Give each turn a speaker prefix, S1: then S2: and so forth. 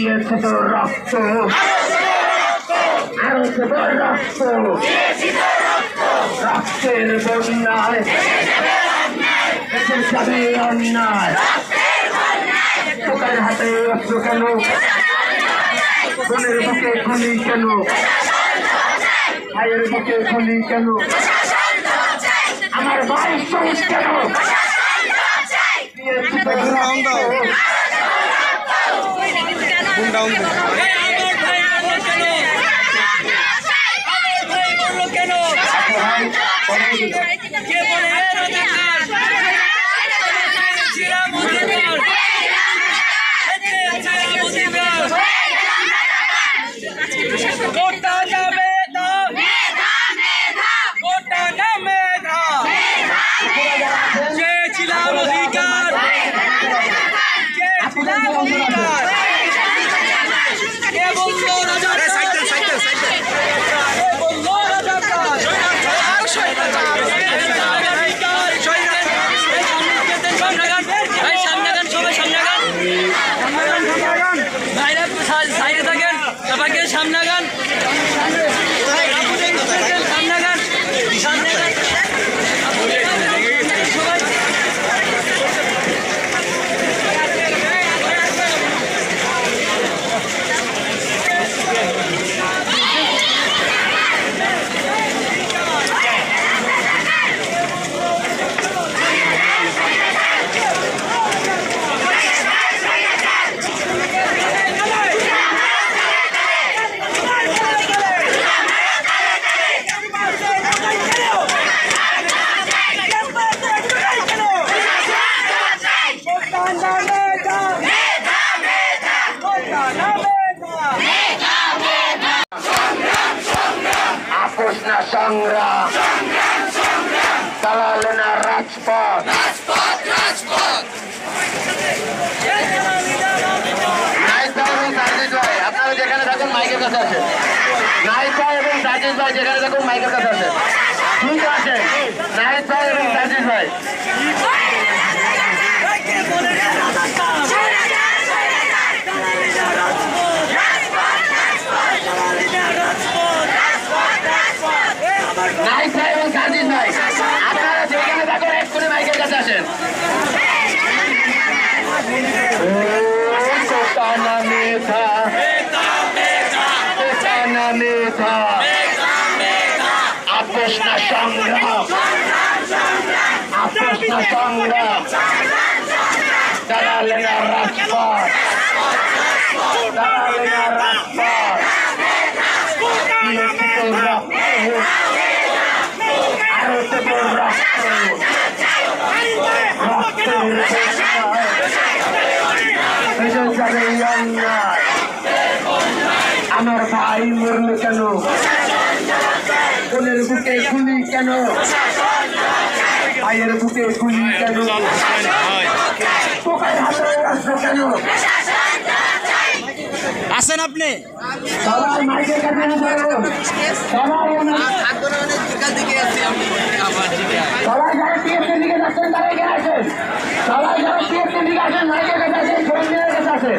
S1: দিয়েছে তো রক্ত আরও দেব রক্ত রক্তের বন্যায়। যাবে অন্যায়। তোকার হাতে অস্ত্র কেন? বোনের বুকে খুলি কেন? ভাইয়ের বুকে খুলি কেন? আমার ভাই শহীদ কেন? দিয়েছে তো রক্ত
S2: ডাউন
S3: এই আমার ভাই মরলো কেন না
S1: সংগ্রাম চালালে না রাজপথ আপনারা যেখানে থাকুন মাইকের কাছে আছেন নাইসা এবং সার্জিস ভাই যেখানে থাকুন মাইকের কাছে আছেন ঠিক আছে নাইসা এবং সার্জিস ভাই নাইসা এবং সার্জিস ভাই আপনারা যেখানে থাকুন এক্ষুনি মাইকের কাছে আসেন কোটানা মেধা কোটানা মেধা আপোষ না সংগ্রাম। আপোষ না সংগ্রাম। দাঁড়ালে না রাজপথ। দাঁড়ালে না রাজপথ। দিয়েছি তো রক্ত আরও দেব রক্ত অন্যায় আমার ভাই মরল কেন বোনের বুকে গুলি কেন? ভাইয়ের বুকে গুলি কেন? পোকার হাতে অস্ত্র কেন?
S2: আসেন আপনি?
S1: সবাই মাইকের কাছে বলুন সবাই ওনার- সবাই যারা টিএসসি দিকে যাচ্ছেন তারা এগিয়ে আসেন। সবাই যারা টিএসসি দিকে আসেন মাইকের কাছে আসেন সৈন্যের কাছে আসেন।